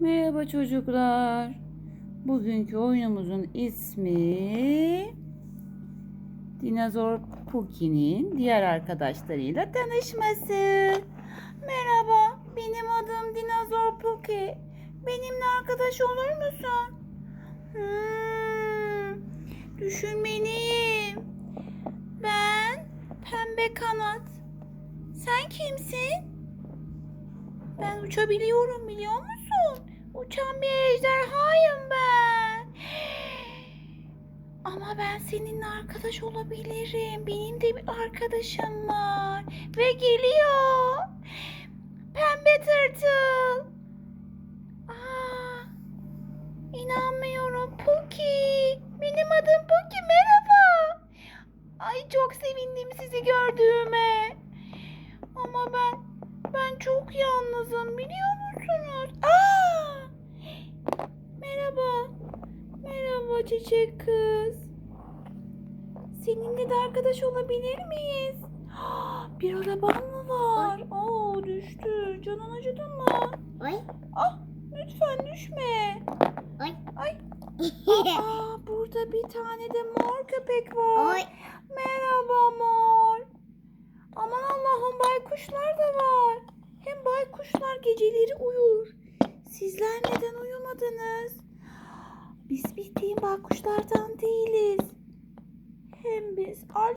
Merhaba çocuklar. Bugünkü oyunumuzun ismi Dinozor Cookie'nin diğer arkadaşlarıyla tanışması. Merhaba, benim adım Dinozor Cookie. Benimle arkadaş olur musun? Hmm, düşünmeliyim. Ben Pembe Kanat. Sen kimsin? Ben uçabiliyorum biliyor musun? Ama ben seninle arkadaş olabilirim. Benim de bir arkadaşım var. Ve geliyor. Pembe tırtıl. Aa, inanmıyorum. Puki. Benim adım Puki. Merhaba. Ay çok sevindim sizi gördüğüme. Ama ben ben çok yalnızım biliyor musunuz? Aa! Merhaba. Merhaba çiçek kız. Seninle de arkadaş olabilir miyiz? Bir araban mı var? Oo düştü. Canın acıdı mı? Oy. Ah lütfen düşme. Oy. Ay. Aa burada bir tane de mor köpek var. Oy. Merhaba mor. Aman Allah'ım baykuşlar da var. Hem baykuşlar geceleri uyur. Sizler neden uyumadınız? Değiliz. Hem biz